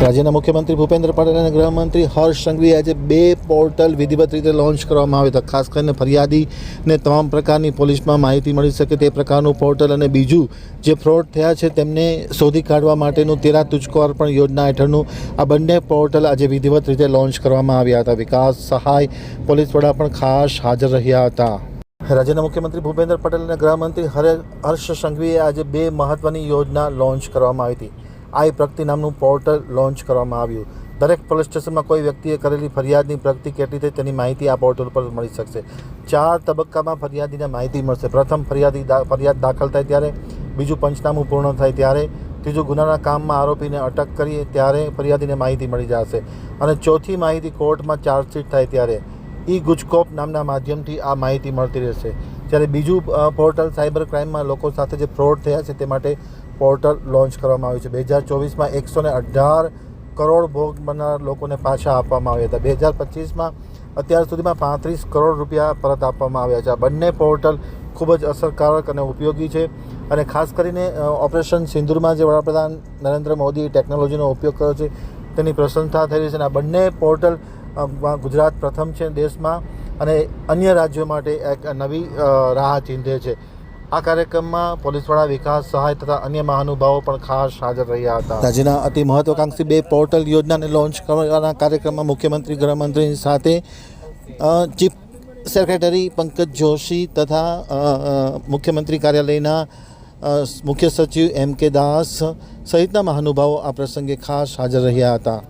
રાજ્યના મુખ્યમંત્રી ભૂપેન્દ્ર પટેલ અને ગૃહમંત્રી હર્ષ સંઘવીએ આજે બે પોર્ટલ વિધિવત રીતે લોન્ચ કરવામાં આવ્યા હતા. ખાસ કરીને ફરિયાદીને તમામ પ્રકારની પોલીસમાં માહિતી મળી શકે તે પ્રકારનું પોર્ટલ અને બીજું જે ફ્રોડ થયા છે તેમને શોધી કાઢવા માટેનું તેરા તુચકો અર્પણ યોજના હેઠળનું આ બંને પોર્ટલ આજે વિધિવત રીતે લોન્ચ કરવામાં આવ્યા હતા. વિકાસ સહાય, પોલીસ વડા પણ ખાસ હાજર રહ્યા હતા. રાજ્યના મુખ્યમંત્રી ભૂપેન્દ્ર પટેલ અને ગૃહમંત્રી હરે, હર્ષ સંઘવીએ આજે બે મહત્વની યોજના લોન્ચ કરવામાં આવી હતી. આઈ પ્રગતિ નામનું પોર્ટલ લોન્ચ કરવામાં આવ્યું. દરેક પોલીસ સ્ટેશનમાં કોઈ વ્યક્તિએ કરેલી ફરિયાદની પ્રગતિ કેટલી થઈ તેની માહિતી આ પોર્ટલ પર મળી શકશે. ચાર તબક્કામાં ફરિયાદીને માહિતી મળશે. પ્રથમ ફરિયાદી ફરિયાદ દાખલ થાય ત્યારે, બીજું પંચનામું પૂર્ણ થાય ત્યારે, ત્રીજું ગુનાના કામમાં આરોપીને અટક કરીએ ત્યારે ફરિયાદીને માહિતી મળી જશે. અને ચોથી માહિતી કોર્ટમાં ચાર્જશીટ થાય ત્યારે, ઈ ગુજકોપ નામના માધ્યમથી આ માહિતી મળતી રહેશે. જ્યારે બીજું પોર્ટલ સાયબર ક્રાઇમમાં લોકો સાથે જે ફ્રોડ થયા છે તે માટે પોર્ટલ લોન્ચ કરવામાં આવ્યું છે. બે હજાર ચોવીસમાં એકસો ને અઢાર કરોડ ભોગ બનનાર લોકોને પાછા આપવામાં આવ્યા હતા. બે હજાર પચીસમાં અત્યાર સુધીમાં પાંત્રીસ કરોડ રૂપિયા પરત આપવામાં આવ્યા છે. આ બંને પોર્ટલ ખૂબ જ અસરકારક અને ઉપયોગી છે અને ખાસ કરીને ઓપરેશન સિંદુરમાં જે વડાપ્રધાન નરેન્દ્ર મોદી ટેકનોલોજીનો ઉપયોગ કર્યો છે તેની પ્રશંસા થઈ રહી છે અને આ બંને પોર્ટલ ગુજરાત પ્રથમ છે દેશમાં. અને અન્ય રાજ્યો માટે એક નવી રાહ ચીંધે છે. આ કાર્યક્રમમાં પોલીસવાળા વિકાસ, સહાય તથા અન્ય મહાનુભાવો પણ ખાસ હાજર રહ્યા હતા. રાજ્યના અતિ મહત્વાકાંક્ષી બે પોર્ટલ યોજનાને લોન્ચ કરવાના કાર્યક્રમમાં મુખ્યમંત્રી ગૃહમંત્રીની સાથે ચીફ સેક્રેટરી પંકજ જોશી તથા મુખ્યમંત્રી કાર્યાલયના મુખ્ય સચિવ એમ કે દાસ સહિતના મહાનુભાવો આ પ્રસંગે ખાસ હાજર રહ્યા હતા.